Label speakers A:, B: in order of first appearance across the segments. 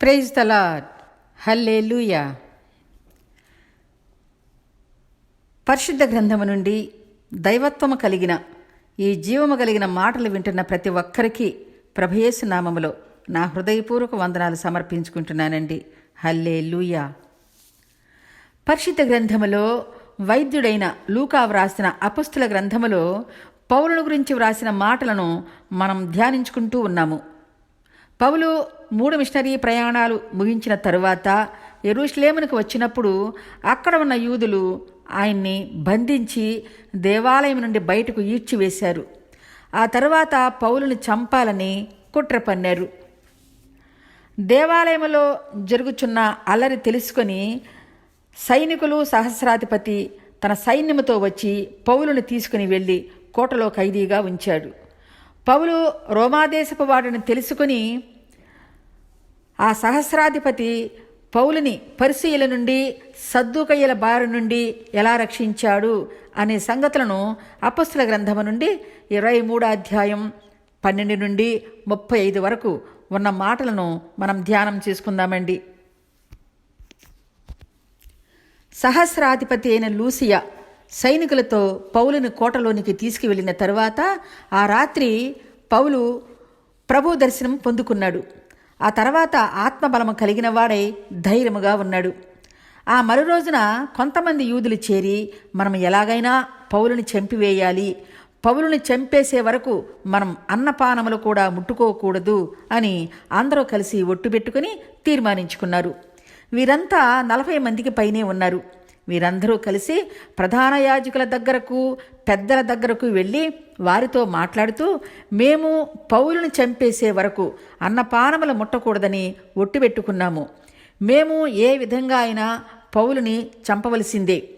A: Praise తలా lord లూయా పరిశుద్ధ గ్రంథము నుండి దైవత్వము కలిగిన ఈ జీవము కలిగిన మాటలు వింటున్న ప్రతి ఒక్కరికి ప్రభయేసు నామములో నా హృదయపూర్వక వందనాలు సమర్పించుకుంటున్నానండి. హల్లే పరిశుద్ధ గ్రంథములో వైద్యుడైన లూకా వ్రాసిన అపుస్తుల గ్రంథములో పౌరుల గురించి వ్రాసిన మాటలను మనం ధ్యానించుకుంటూ ఉన్నాము. పౌలు మూడు మిషనరీ ప్రయాణాలు ముగించిన తరువాత ఎరుషలేమునికి వచ్చినప్పుడు అక్కడ ఉన్న యూదులు ఆయన్ని బంధించి దేవాలయం నుండి బయటకు ఈడ్చివేశారు. ఆ తర్వాత పౌలుని చంపాలని కుట్ర పన్నారు దేవాలయంలో జరుగుచున్న అల్లరి తెలుసుకొని సైనికులు సహస్రాధిపతి తన సైన్యముతో వచ్చి పౌలుని తీసుకుని వెళ్ళి కోటలో ఖైదీగా ఉంచాడు. పౌలు రోమాదేశపు వాడిని తెలుసుకుని ఆ సహస్రాధిపతి పౌలుని పరిశీల నుండి సద్దుకయ్యల బారి నుండి ఎలా రక్షించాడు అనే సంగతులను అపస్తుల గ్రంథము నుండి ఇరవై మూడో అధ్యాయం పన్నెండు నుండి ముప్పై ఐదు వరకు ఉన్న మాటలను మనం ధ్యానం చేసుకుందామండి. సహస్రాధిపతి అయిన లూసియా సైనికులతో పౌలుని కోటలోనికి తీసుకువెళ్ళిన తరువాత ఆ రాత్రి పౌలు ప్రభు దర్శనం పొందుకున్నాడు. ఆ తర్వాత ఆత్మబలము కలిగిన వాడై ధైర్యముగా ఉన్నాడు. ఆ మరు రోజున కొంతమంది యూదులు చేరి మనం ఎలాగైనా పౌలుని చంపివేయాలి పౌలుని చంపేసే వరకు మనం అన్నపానములు కూడా ముట్టుకోకూడదు అని అందరూ కలిసి ఒట్టుబెట్టుకుని తీర్మానించుకున్నారు. వీరంతా నలభై మందికి పైనే ఉన్నారు. వీరందరూ కలిసి ప్రధాన యాజకుల దగ్గరకు పెద్దల దగ్గరకు వెళ్ళి వారితో మాట్లాడుతూ మేము పౌలును చంపేసే వరకు అన్నపానములు ముట్టకూడదని ఒట్టిపెట్టుకున్నాము. మేము ఏ విధంగా అయినా పౌలుని చంపవలసిందే.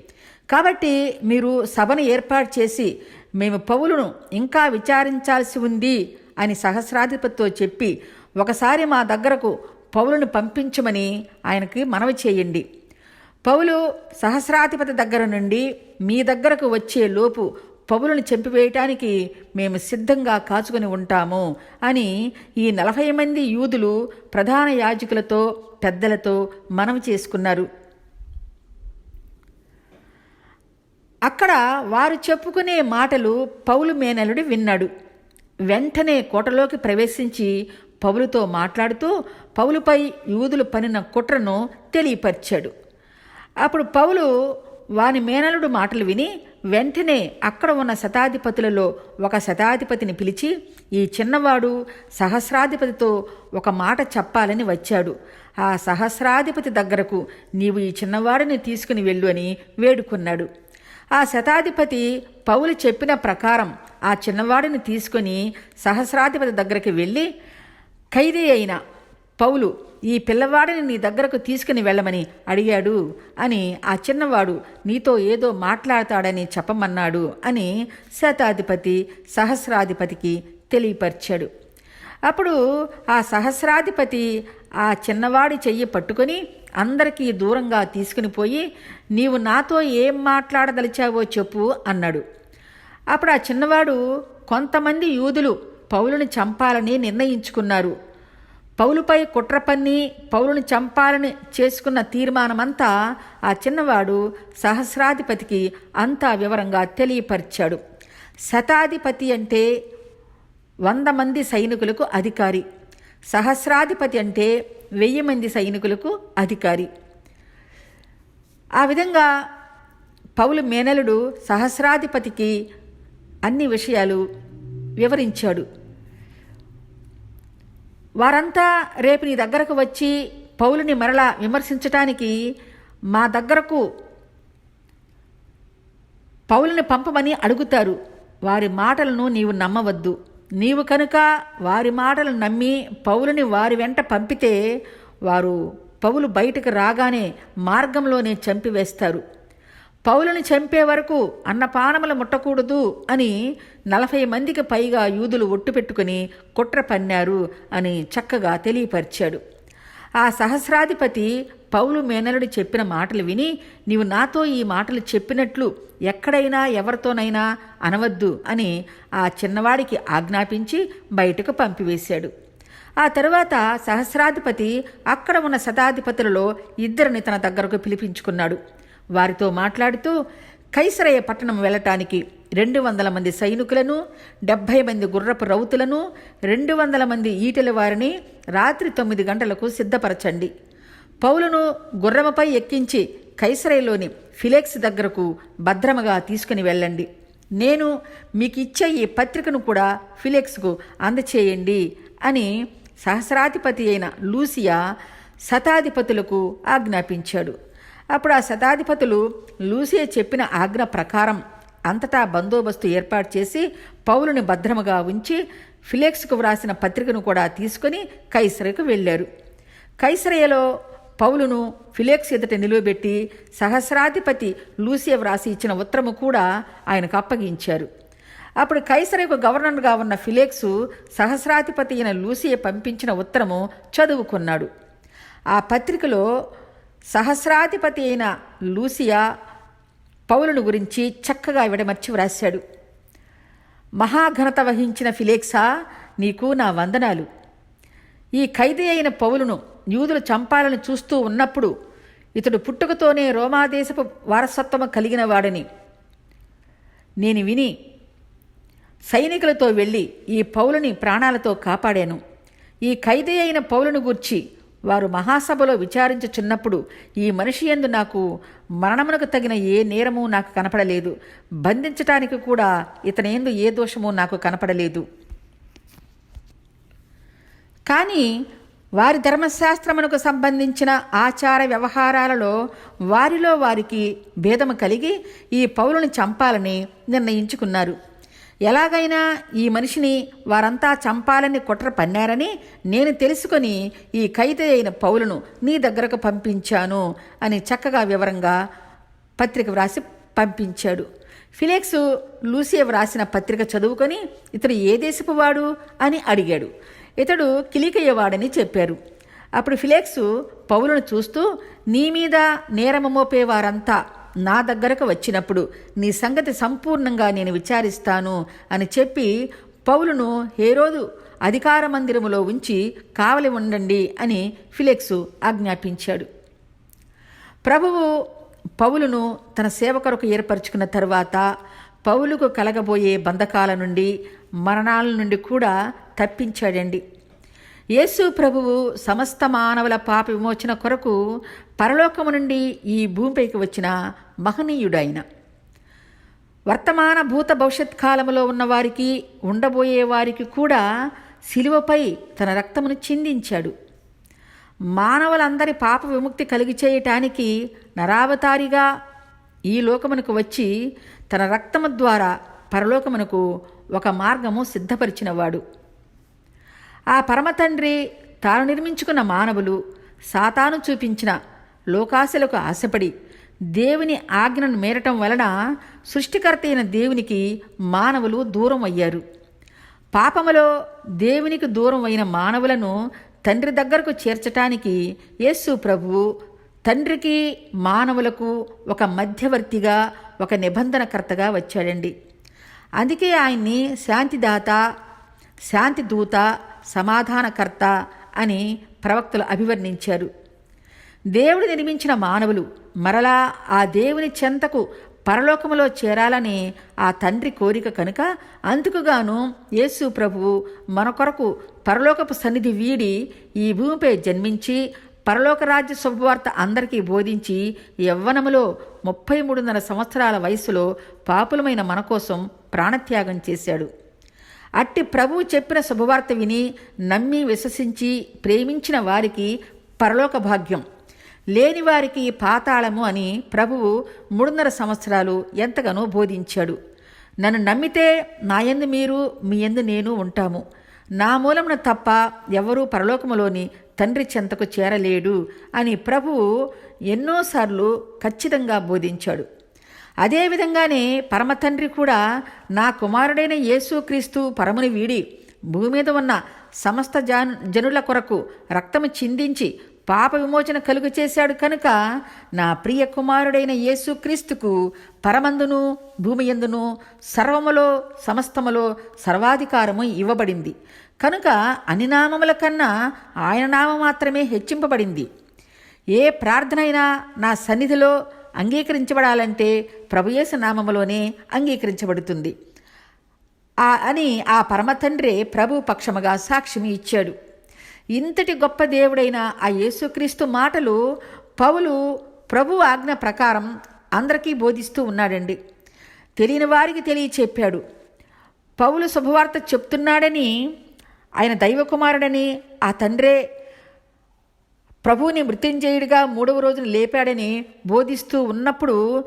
A: కాబట్టి మీరు సభను ఏర్పాటు చేసి మేము పౌలును ఇంకా విచారించాల్సి ఉంది అని సహస్రాధిపతితో చెప్పి ఒకసారి మా దగ్గరకు పౌలును పంపించమని ఆయనకి మనవి చేయండి. పౌలు సహస్రాధిపతి దగ్గర నుండి మీ దగ్గరకు వచ్చే లోపు పౌలను చంపివేయటానికి మేము సిద్ధంగా కాచుకొని ఉంటాము అని ఈ నలభై మంది యూదులు ప్రధాన యాజకులతో పెద్దలతో మనవి చేసుకున్నారు. అక్కడ వారు చెప్పుకునే మాటలు పౌలు మేనలుడు విన్నాడు. వెంటనే కోటలోకి ప్రవేశించి పౌలుతో మాట్లాడుతూ పౌలుపై యూదులు పనిన కుట్రను తెలియపరిచాడు. అప్పుడు పౌలు వాని మేనలుడు మాటలు విని వెంటనే అక్కడ ఉన్న శతాధిపతులలో ఒక శతాధిపతిని పిలిచి ఈ చిన్నవాడు సహస్రాధిపతితో ఒక మాట చెప్పాలని వచ్చాడు. ఆ సహస్రాధిపతి దగ్గరకు నీవు ఈ చిన్నవాడిని తీసుకుని వెళ్ళు అని వేడుకున్నాడు. ఆ శతాధిపతి పౌలు చెప్పిన ప్రకారం ఆ చిన్నవాడిని తీసుకొని సహస్రాధిపతి దగ్గరికి వెళ్ళి ఖైదీ అయిన పౌలు ఈ పిల్లవాడిని నీ దగ్గరకు తీసుకుని వెళ్ళమని అడిగాడు అని ఆ చిన్నవాడు నీతో ఏదో మాట్లాడతాడని చెప్పమన్నాడు అని శతాధిపతి సహస్రాధిపతికి తెలియపరిచాడు. అప్పుడు ఆ సహస్రాధిపతి ఆ చిన్నవాడి చెయ్యి పట్టుకొని అందరికీ దూరంగా తీసుకుని పోయి నీవు నాతో ఏం మాట్లాడదలిచావో చెప్పు అన్నాడు. అప్పుడు ఆ చిన్నవాడు కొంతమంది యూదులు పౌలుని చంపాలని నిర్ణయించుకున్నారు. పౌలుపై కుట్ర పన్ని పౌలుని చంపాలని చేసుకున్న తీర్మానమంతా ఆ చిన్నవాడు సహస్రాధిపతికి అంతా వివరంగా తెలియపరిచాడు. శతాధిపతి అంటే వంద మంది సైనికులకు అధికారి. సహస్రాధిపతి అంటే వెయ్యి మంది సైనికులకు అధికారి. ఆ విధంగా పౌలు మేనలుడు సహస్రాధిపతికి అన్ని విషయాలు వివరించాడు. వారంతా రేపు నీ దగ్గరకు వచ్చి పౌలుని మరలా విమర్శించటానికి మా దగ్గరకు పౌలుని పంపమని అడుగుతారు. వారి మాటలను నీవు నమ్మవద్దు. నీవు కనుక వారి మాటలు నమ్మి పౌలుని వారి వెంట పంపితే వారు పౌలు బయటకు రాగానే మార్గంలోనే చంపివేస్తారు. పౌలుని చంపే వరకు అన్నపానములు ముట్టకూడదు అని నలభై మందికి పైగా యూదులు ఒట్టు పెట్టుకుని కుట్ర పన్నారు అని చక్కగా తెలియపరిచాడు. ఆ సహస్రాధిపతి పౌలు మేనలుడు చెప్పిన మాటలు విని నీవు నాతో ఈ మాటలు చెప్పినట్లు ఎక్కడైనా ఎవరితోనైనా అనవద్దు అని ఆ చిన్నవాడికి ఆజ్ఞాపించి బయటకు పంపివేశాడు. ఆ తరువాత సహస్రాధిపతి అక్కడ ఉన్న శతాధిపతులలో ఇద్దరిని తన దగ్గరకు పిలిపించుకున్నాడు. వారితో మాట్లాడుతూ కైసరయ పట్టణం వెళ్ళటానికి రెండు వందల మంది సైనికులను డెబ్భై మంది గుర్రపు రౌతులను రెండు వందల మంది ఈటెల వారిని రాత్రి తొమ్మిది గంటలకు సిద్ధపరచండి. పౌలను గుర్రముపై ఎక్కించి కైసరయలోని ఫిలెక్స్ దగ్గరకు భద్రముగా తీసుకుని వెళ్ళండి. నేను మీకు ఇచ్చే ఈ పత్రికను కూడా ఫిలెక్స్కు అందచేయండి అని సహస్రాధిపతి అయిన లూసియా శతాధిపతులకు ఆజ్ఞాపించాడు. అప్పుడు ఆ శతాధిపతులు లూసియా చెప్పిన ఆజ్ఞ ప్రకారం అంతటా బందోబస్తు ఏర్పాటు చేసి పౌలుని భద్రముగా ఉంచి ఫిలెక్స్కు వ్రాసిన పత్రికను కూడా తీసుకుని కైసరకు వెళ్ళారు. కైసరయలో పౌలును ఫిలెక్స్ ఎదుట నిలువబెట్టి సహస్రాధిపతి లూసియా వ్రాసి ఇచ్చిన ఉత్తరము కూడా ఆయనకు అప్పగించారు. అప్పుడు కైసరకు గవర్నర్గా ఉన్న ఫిలెక్స్ సహస్రాధిపతి అయిన లూసియ పంపించిన ఉత్తరము చదువుకున్నాడు. ఆ పత్రికలో సహస్రాధిపతి అయిన లూసియా పౌలును గురించి చక్కగా విడమర్చి వ్రాశాడు. మహాఘనత వహించిన ఫిలేక్సా నీకు నా వందనాలు. ఈ ఖైదీ అయిన పౌలును యూదులు చంపాలని చూస్తూ ఉన్నప్పుడు ఇతడు పుట్టుకతోనే రోమాదేశపు వారసత్వము కలిగిన వాడని. నేను విని సైనికులతో వెళ్ళి ఈ పౌలుని ప్రాణాలతో కాపాడాను. ఈ ఖైదీ అయిన పౌలును గూర్చి వారు మహాసభలో విచారించుచున్నప్పుడు ఈ మనిషి ఎందు నాకు మరణమునకు తగిన ఏ నేరము నాకు కనపడలేదు. బంధించటానికి కూడా ఇతనేందు ఏ దోషము నాకు కనపడలేదు. కానీ వారి ధర్మశాస్త్రమునకు సంబంధించిన ఆచార వ్యవహారాలలో వారిలో వారికి భేదము కలిగి ఈ పౌరుని చంపాలని నిర్ణయించుకున్నారు. ఎలాగైనా ఈ మనిషిని వారంతా చంపాలని కుట్ర పన్నారని నేను తెలుసుకొని ఈ ఖైదీ అయిన పౌలను నీ దగ్గరకు పంపించాను అని చక్కగా వివరంగా పత్రిక వ్రాసి పంపించాడు. ఫిలెక్స్ లూసియా వ్రాసిన పత్రిక చదువుకొని ఇతడు ఏ దేశపు వాడు అని అడిగాడు. ఇతడు కిలికయ్యవాడని చెప్పారు. అప్పుడు ఫిలెక్స్ పౌలను చూస్తూ నీ మీద నేరమమోపే వారంతా నా దగ్గరకు వచ్చినప్పుడు నీ సంగతి సంపూర్ణంగా నేను విచారిస్తాను అని చెప్పి పౌలును హేరోదు అధికార మందిరములో ఉంచి కావలి ఉండండి అని ఫిలెక్సు ఆజ్ఞాపించాడు. ప్రభువు పౌలును తన సేవకరకు ఏర్పరచుకున్న తర్వాత పౌలుకు కలగబోయే బంధకాల నుండి మరణాల నుండి కూడా తప్పించాడండి. యేసు ప్రభువు సమస్త మానవుల పాప విమోచన కొరకు పరలోకము నుండి ఈ భూమిపైకి వచ్చిన మహనీయుడైన. వర్తమాన భూత భవిష్యత్ కాలంలో ఉన్నవారికి ఉండబోయే వారికి కూడా శిలువపై తన రక్తమును చిందించాడు. మానవులందరి పాప విముక్తి కలిగి చేయటానికి నరావతారిగా ఈ లోకమునకు వచ్చి తన రక్తము ద్వారా పరలోకమునకు ఒక మార్గము సిద్ధపరిచినవాడు. ఆ పరమతండ్రి తాను నిర్మించుకున్న మానవులు సాతాను చూపించిన లోకాశలకు ఆశపడి దేవుని ఆజ్ఞను మేరటం వలన సృష్టికర్త అయిన దేవునికి మానవులు దూరం అయ్యారు. పాపములో దేవునికి దూరం అయిన మానవులను తండ్రి దగ్గరకు చేర్చటానికి యేసు ప్రభు తండ్రికి మానవులకు ఒక మధ్యవర్తిగా ఒక నిబంధనకర్తగా వచ్చాడండి. అందుకే ఆయన్ని శాంతిదాత శాంతి దూత సమాధానకర్త అని ప్రవక్తలు అభివర్ణించారు. దేవుడు నిర్మించిన మానవులు మరలా ఆ దేవుని చెంతకు పరలోకములో చేరాలని ఆ తండ్రి కోరిక కనుక అందుకుగాను యేసు ప్రభువు మన కొరకు పరలోకపు సన్నిధి వీడి ఈ భూమిపై జన్మించి పరలోక రాజ్య శుభవార్త అందరికీ బోధించి యవ్వనములో ముప్పై మూడున్నర సంవత్సరాల వయసులో పాపులమైన మన కోసం ప్రాణత్యాగం చేశాడు. అట్టి ప్రభువు చెప్పిన శుభవార్త విని నమ్మి విశ్వసించి ప్రేమించిన వారికి పరలోక భాగ్యం. లేని వారికి పాతాళము అని ప్రభువు మూడున్నర సంవత్సరాలు ఎంతగానో బోధించాడు. నన్ను నమ్మితే నాయందు మీరు మీ ఎందు నేను ఉంటాము. నా మూలమున తప్ప ఎవరూ పరలోకములోని తండ్రి చెంతకు చేరలేడు అని ప్రభువు ఎన్నోసార్లు ఖచ్చితంగా బోధించాడు. అదేవిధంగానే పరమతండ్రి కూడా నా కుమారుడైన యేసుక్రీస్తు పరముని వీడి భూమి మీద ఉన్న సమస్త జాన్ జనుల కొరకు రక్తము చిందించి పాప విమోచన కలుగు చేశాడు కనుక నా ప్రియ కుమారుడైన యేసుక్రీస్తుకు పరమందును భూమి ఎందును సర్వములో సమస్తములో సర్వాధికారము ఇవ్వబడింది. కనుక అన్ని నామముల కన్నా ఆయన నామం మాత్రమే హెచ్చింపబడింది. ఏ ప్రార్థన అయినా నా సన్నిధిలో అంగీకరించబడాలంటే ప్రభుయేసు నామములోనే అంగీకరించబడుతుంది. ఆ అని ఆ పరమతండ్రే ప్రభు పక్షముగా సాక్ష్యం ఇచ్చాడు. ఇంతటి గొప్ప దేవుడైన ఆ యేసుక్రీస్తు మాటలు పౌలు ప్రభు ఆజ్ఞ ప్రకారం అందరికీ బోధిస్తూ ఉన్నాడండి. తెలియని వారికి తెలియచెప్పాడు. పౌలు శుభవార్త చెప్తున్నాడని ఆయన దైవకుమారుడని ఆ తండ్రే ప్రభువుని మృత్యుంజయుడిగా మూడవ రోజున లేపాడని బోధిస్తూ ఉన్నప్పుడు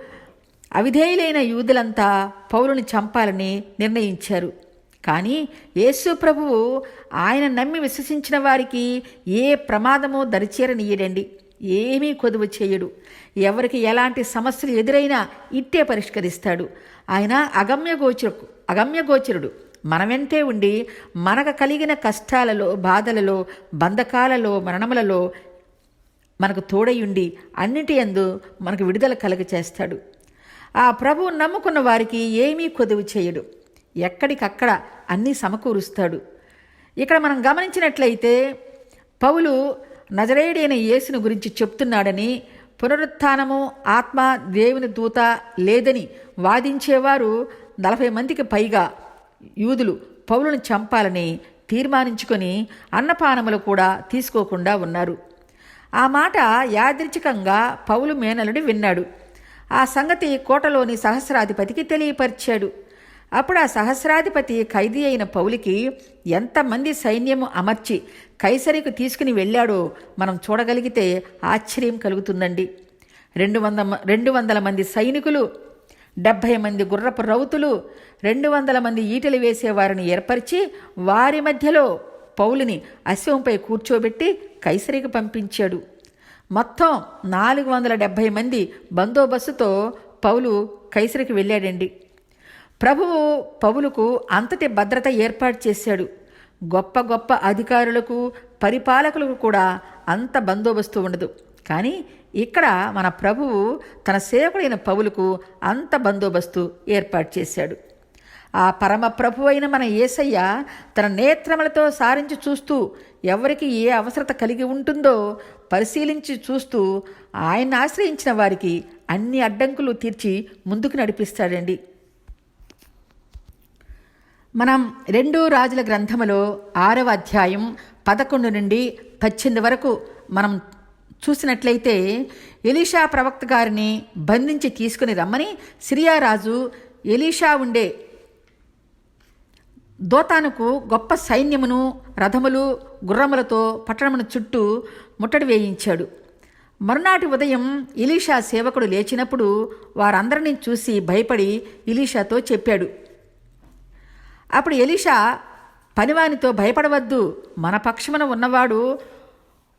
A: అవిధేయులైన యూదులంతా పౌరుని చంపాలని నిర్ణయించారు. కానీ యేసు ప్రభువు ఆయన నమ్మి విశ్వసించిన వారికి ఏ ప్రమాదమో దరిచేరనీయడండి. ఏమీ కొదువు చేయడు. ఎవరికి ఎలాంటి సమస్యలు ఎదురైనా ఇట్టే పరిష్కరిస్తాడు. ఆయన అగమ్యగోచరు అగమ్యగోచరుడు మన వెంటే ఉండి మనకు కలిగిన కష్టాలలో బాధలలో బంధకాలలో మరణములలో మనకు తోడయుండి అన్నిటి యందు మనకు విడుదల కలుగ చేస్తాడు ఆ ప్రభువు నమ్ముకున్న వారికి ఏమీ కొదువు చేయడు. ఎక్కడికక్కడ అన్నీ సమకూరుస్తాడు. ఇక్కడ మనం గమనించినట్లయితే పౌలు నజరేయుడైన యేసును గురించి చెప్తున్నాడని పునరుత్థానము ఆత్మ దేవుని దూత లేదని వాదించేవారు నలభై మందికి పైగా యూదులు పౌలును చంపాలని తీర్మానించుకొని అన్నపానములు కూడా తీసుకోకుండా ఉన్నారు. ఆ మాట యాదృచ్ఛికంగా పౌలు మేనలుడు విన్నాడు. ఆ సంగతి కోటలోని సహస్రాధిపతికి తెలియపరిచాడు. అప్పుడు ఆ సహస్రాధిపతి ఖైదీ అయిన పౌలికి ఎంతమంది సైన్యము అమర్చి కైసరికి తీసుకుని వెళ్ళాడో మనం చూడగలిగితే ఆశ్చర్యం కలుగుతుందండి. రెండు వంద రెండు వందల మంది సైనికులు డెబ్భై మంది గుర్రపు రౌతులు రెండు వందల మంది ఈటలు వేసేవారిని ఏర్పరిచి వారి మధ్యలో పౌలుని అశ్వంపై కూర్చోబెట్టి కైసరికి పంపించాడు. మొత్తం నాలుగు వందల డెబ్భై మంది బందోబస్తుతో పౌలు కైసరికి వెళ్ళాడండి. ప్రభువు పౌలుకు అంతటి భద్రత ఏర్పాటు చేశాడు. గొప్ప గొప్ప అధికారులకు పరిపాలకులకు కూడా అంత బందోబస్తు ఉండదు. కానీ ఇక్కడ మన ప్రభువు తన సేవకుడైన పౌలుకు అంత బందోబస్తు ఏర్పాటు చేశాడు. ఆ పరమప్రభు అయిన మన ఏసయ్య తన నేత్రములతో సారించి చూస్తూ ఎవరికి ఏ అవసరత కలిగి ఉంటుందో పరిశీలించి చూస్తూ ఆయన ఆశ్రయించిన వారికి అన్ని అడ్డంకులు తీర్చి ముందుకు నడిపిస్తాడండి. మనం రెండు రాజుల గ్రంథములో ఆరవ అధ్యాయం పదకొండు నుండి పద్దెనిమిది వరకు మనం చూసినట్లయితే ఎలీషా ప్రవక్త గారిని బంధించి తీసుకుని రమ్మని సిరియారాజు ఎలీషా ఉండే దోతానుకు గొప్ప సైన్యమును రథములు గుర్రములతో పట్టణమును చుట్టూ ముట్టడి వేయించాడు. మరునాటి ఉదయం ఇలీషా సేవకుడు లేచినప్పుడు వారందరినీ చూసి భయపడి ఇలీషాతో చెప్పాడు. అప్పుడు ఎలీషా పనివానితో భయపడవద్దు. మన పక్షమున ఉన్నవాడు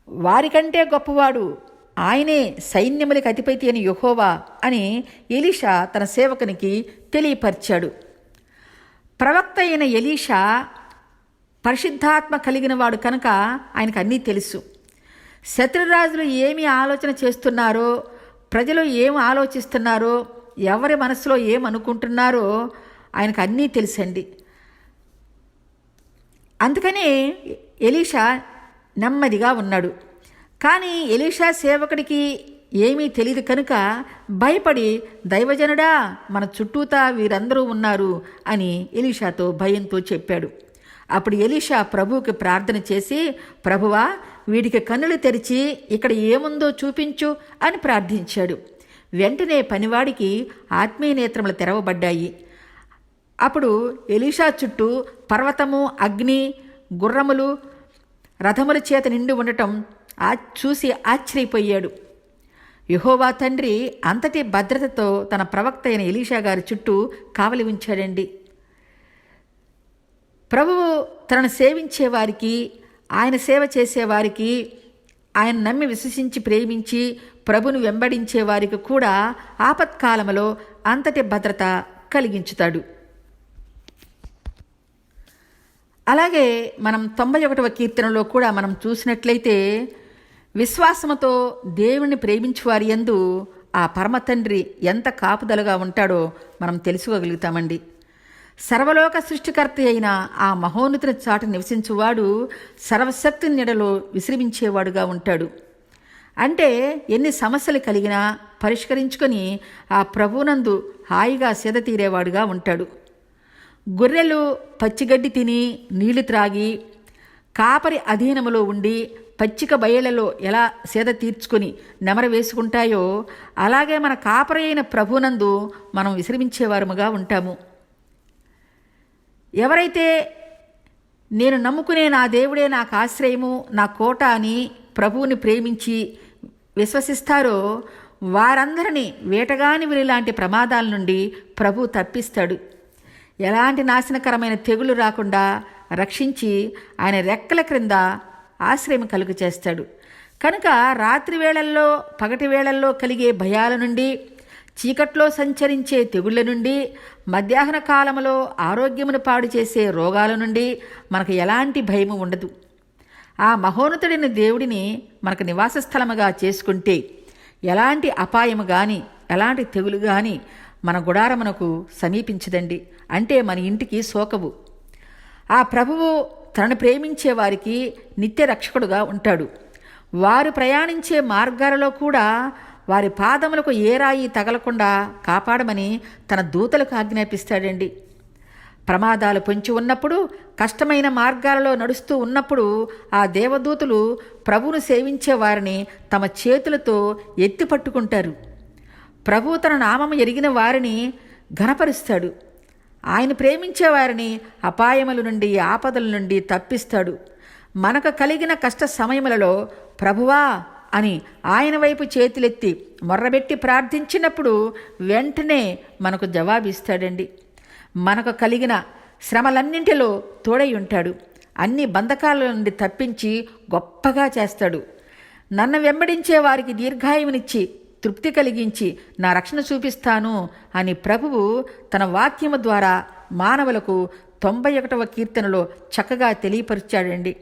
A: వారికంటే గొప్పవాడు. ఆయనే సైన్యములకి అధిపతి అని యహోవా అని ఎలీషా తన సేవకునికి తెలియపరిచాడు. ప్రవక్త అయిన ఎలీషా పరిశుద్ధాత్మ కలిగిన వాడు కనుక ఆయనకు అన్నీ తెలుసు. శత్రురాజులు ఏమి ఆలోచన చేస్తున్నారో ప్రజలు ఏం ఆలోచిస్తున్నారో ఎవరి మనసులో ఏమనుకుంటున్నారో ఆయనకు అన్నీ తెలుసండి. అందుకని ఎలీషా నెమ్మదిగా ఉన్నాడు. కానీ ఎలీషా సేవకుడికి ఏమీ తెలియదు కనుక భయపడి దైవజనుడా మన చుట్టూతా వీరందరూ ఉన్నారు అని ఎలీషాతో భయంతో చెప్పాడు. అప్పుడు ఎలీషా ప్రభువుకి ప్రార్థన చేసి ప్రభువా వీడికి కన్నులు తెరిచి ఇక్కడ ఏముందో చూపించు అని ప్రార్థించాడు. వెంటనే పనివాడికి ఆత్మీయ నేత్రములు తెరవబడ్డాయి. అప్పుడు ఎలీషా చుట్టూ పర్వతము అగ్ని గుర్రములు రథముల చేత నిండి ఉండటం ఆ చూసి ఆశ్చర్యపోయాడు. యహోవా తండ్రి అంతటి భద్రతతో తన ప్రవక్త అయిన ఎలీషా గారి చుట్టూ కావలి ఉంచాడండి. ప్రభువు తనను సేవించే వారికి ఆయన సేవ చేసేవారికి ఆయన నమ్మి విశ్వసించి ప్రేమించి ప్రభును వెంబడించే వారికి కూడా ఆపత్కాలంలో అంతటి భద్రత కలిగించుతాడు. అలాగే మనం తొంభై ఒకటవ కీర్తనలో కూడా మనం చూసినట్లయితే విశ్వాసముతో దేవుణ్ణి ప్రేమించువారి యందు ఆ పరమ తండ్రి ఎంత కాపుదలగా ఉంటాడో మనం తెలుసుకోగలుగుతామండి. సర్వలోక సృష్టికర్త అయిన ఆ మహోన్నతుని చాట నివసించువాడు సర్వశక్తి నీడలో విశ్రమించేవాడుగా ఉంటాడు. అంటే ఎన్ని సమస్యలు కలిగినా పరిష్కరించుకొని ఆ ప్రభునందు హాయిగా సేద తీరేవాడుగా ఉంటాడు. గొర్రెలు పచ్చిగడ్డి తిని నీళ్ళు త్రాగి కాపరి అధీనములో ఉండి పచ్చిక బయళ్ళలో ఎలా సేద తీర్చుకొని నెమర వేసుకుంటాయో అలాగే మన కాపరైన ప్రభునందు మనం విశ్రమించేవారముగా ఉంటాము. ఎవరైతే నేను నమ్ముకునే నా దేవుడే నాకు ఆశ్రయము నా కోట అని ప్రభువుని ప్రేమించి విశ్వసిస్తారో వారందరినీ వేటగాని లాంటి ప్రమాదాల నుండి ప్రభు తప్పిస్తాడు. ఎలాంటి నాశనకరమైన తెగులు రాకుండా రక్షించి ఆయన రెక్కల క్రింద ఆశ్రయం కలుగు చేస్తాడు. కనుక రాత్రి వేళల్లో పగటి వేళల్లో కలిగే భయాల నుండి చీకట్లో సంచరించే తెగుళ్ళ నుండి మధ్యాహ్న కాలంలో ఆరోగ్యమును పాడు చేసే రోగాల నుండి మనకు ఎలాంటి భయము ఉండదు. ఆ మహోన్నతుడిని దేవుడిని మనకు నివాస స్థలముగా చేసుకుంటే ఎలాంటి అపాయము కానీ ఎలాంటి తెగులు కానీ మన గుడారమునకు సమీపించదండి. అంటే మన ఇంటికి సోకవు. ఆ ప్రభువు తనను ప్రేమించే వారికి నిత్య రక్షకుడుగా ఉంటాడు. వారు ప్రయాణించే మార్గాలలో కూడా వారి పాదములకు ఏ రాయి తగలకుండా కాపాడమని తన దూతలకు ఆజ్ఞాపిస్తాడండి. ప్రమాదాలు పొంచి ఉన్నప్పుడు కష్టమైన మార్గాలలో నడుస్తూ ఉన్నప్పుడు ఆ దేవదూతలు ప్రభువును సేవించే వారిని తమ చేతులతో ఎత్తి పట్టుకుంటారు. ప్రభు తన నామము ఎరిగిన వారిని ఘనపరుస్తాడు. ఆయన ప్రేమించే వారిని అపాయముల నుండి ఆపదల నుండి తప్పిస్తాడు. మనకు కలిగిన కష్ట సమయములలో ప్రభువా అని ఆయన వైపు చేతులెత్తి మొర్రబెట్టి ప్రార్థించినప్పుడు వెంటనే మనకు జవాబిస్తాడండి. మనకు కలిగిన శ్రమలన్నింటిలో తోడై ఉంటాడు. అన్ని బంధకాల నుండి తప్పించి గొప్పగా చేస్తాడు. నన్ను వెంబడించే వారికి దీర్ఘాయువునిచ్చి తృప్తి కలిగించి నా రక్షణ చూపిస్తాను అని ప్రభువు తన వాక్యము ద్వారా మానవులకు తొంభై ఒకటవ కీర్తనలో చక్కగా తెలియపరిచాడండి.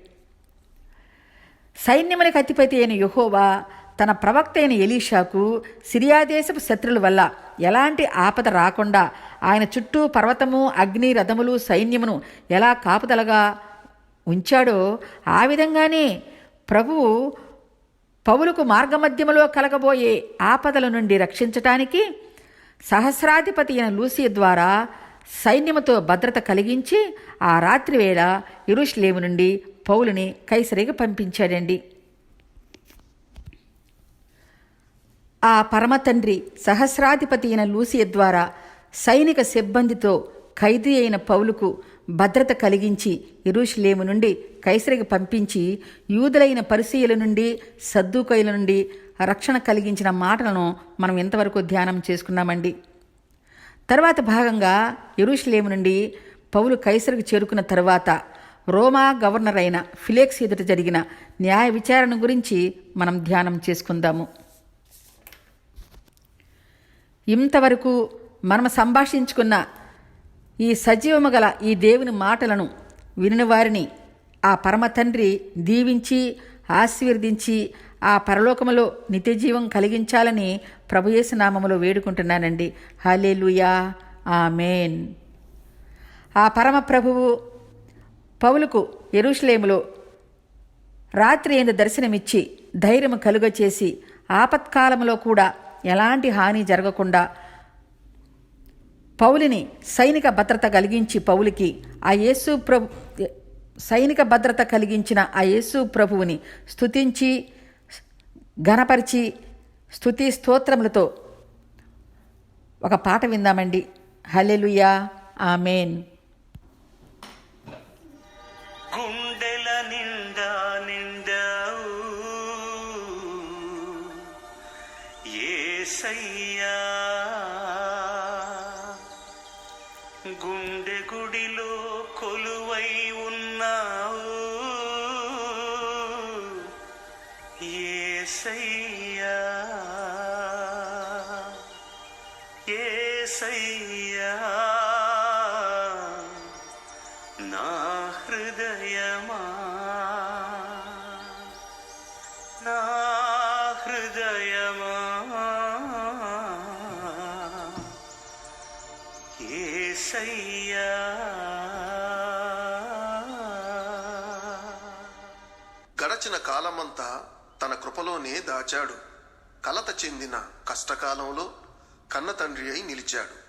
A: సైన్యములకు అధిపతి అయిన యహోవా తన ప్రవక్త అయిన ఎలీషాకు సిరియా దేశపు శత్రుల వల్ల ఎలాంటి ఆపద రాకుండా ఆయన చుట్టూ పర్వతము అగ్ని రథములు సైన్యమును ఎలా కాపుదలగా ఉంచాడో ఆ విధంగానే ప్రభువు పౌలకు మార్గమధ్యములో కలగబోయే ఆపదల నుండి రక్షించటానికి సహస్రాధిపతి అయిన లూసీ ద్వారా సైన్యముతో భద్రత కలిగించి ఆ రాత్రి వేళ ఇరుష్లేము నుండి పౌలుని కైసరికి పంపించాడండి. ఆ పరమతండ్రి సహస్రాధిపతి అయిన లూసియ ద్వారా సైనిక సిబ్బందితో ఖైదీ అయిన పౌలుకు భద్రత కలిగించి ఇరుషులేము నుండి కైసరికి పంపించి యూదులైన పరిశీయుల నుండి సద్దుకైల నుండి రక్షణ కలిగించిన మాటలను మనం ఇంతవరకు ధ్యానం చేసుకున్నామండి. తర్వాత భాగంగా ఎరుషులేము నుండి పౌలు కైసరికి చేరుకున్న తర్వాత రోమా గవర్నర్ అయిన ఫిలేక్స్ ఎదుట జరిగిన న్యాయ విచారణ గురించి మనం ధ్యానం చేసుకుందాము. ఇంతవరకు మనం సంభాషించుకున్న ఈ సజీవము గల ఈ దేవుని మాటలను వినిన వారిని ఆ పరమ తండ్రి దీవించి ఆశీర్వదించి ఆ పరలోకములో నిత్యజీవం కలిగించాలని ప్రభుయేసు నామములో వేడుకుంటున్నానండి. Hallelujah amen. ఆ పరమ ప్రభువు పౌలుకు ఎరుషులేములో రాత్రి ఎందు దర్శనమిచ్చి ధైర్యము కలుగచేసి ఆపత్కాలంలో కూడా ఎలాంటి హాని జరగకుండా పౌలిని సైనిక భద్రత కలిగించి పౌలికి ఆ యేసు ప్రభు సైనిక భద్రత కలిగించిన ఆ యేసు ప్రభువుని స్తుతించి ఘనపరిచి స్థుతి స్తోత్రములతో ఒక పాట విందామండి. Hallelujah amen.
B: కాలమంతా తన కృపలోనే దాచాడు. కలత చెందిన కష్టకాలంలో కన్న తండ్రి అయి నిలిచాడు.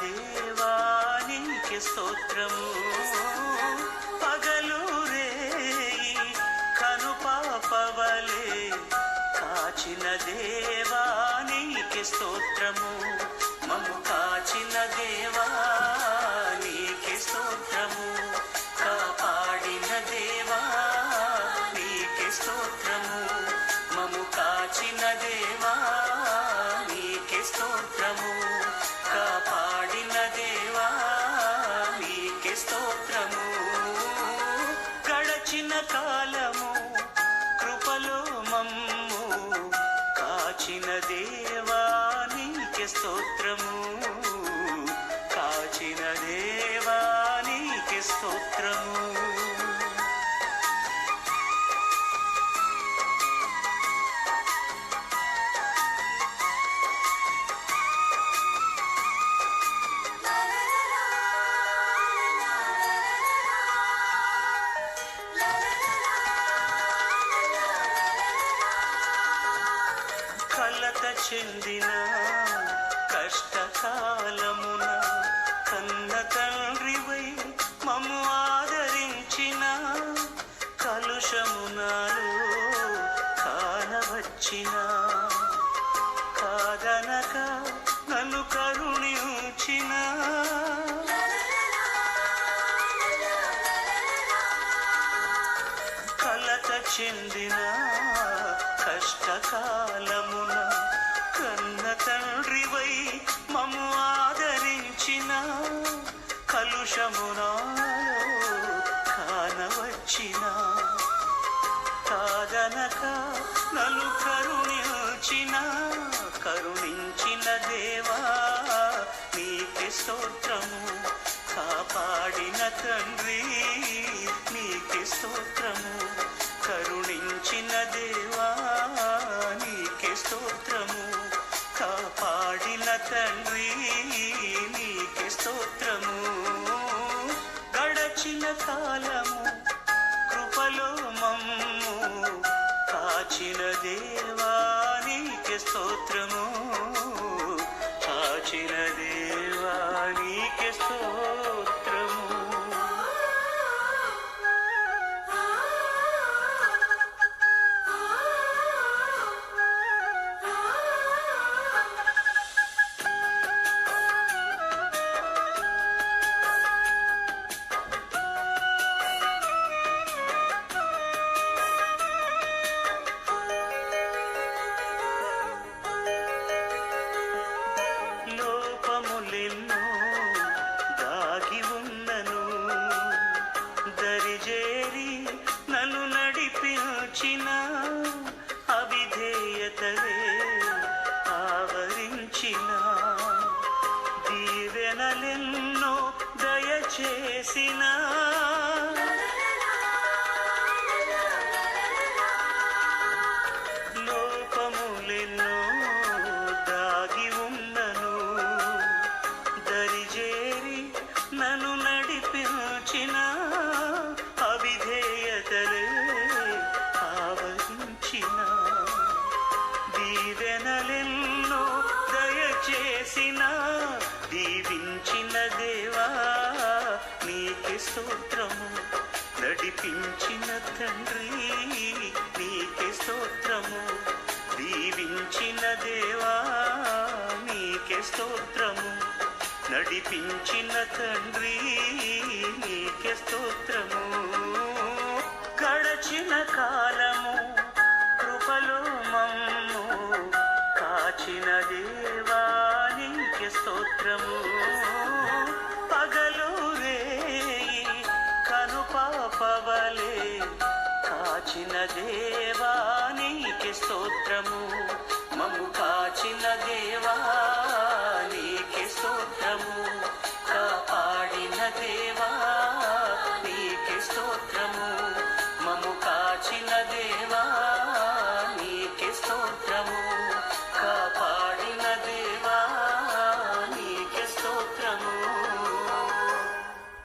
C: దేవానికి స్తోత్రము. స్తోత్రము. చెందిన కష్టకాలమున కన్న తండ్రివై మము ఆదరించిన కలుషమునా కానవచ్చిన. కాదనక నలు కరుణించిన కరుణించిన దేవా నీకే స్తోత్రము. కాపాడిన తండ్రి నీకే స్తోత్రము. దేవానికి స్తోత్రము. sina స్తోత్రము. నడిపించిన తండ్రి నీకే స్తోత్రము. గడచిన కాలము కృపలో మమ్ము. కాచిన దేవా నీకే స్తోత్రము. పగలు వేయి కను పాపవలే. కాచిన దేవా నీకే స్తోత్రము.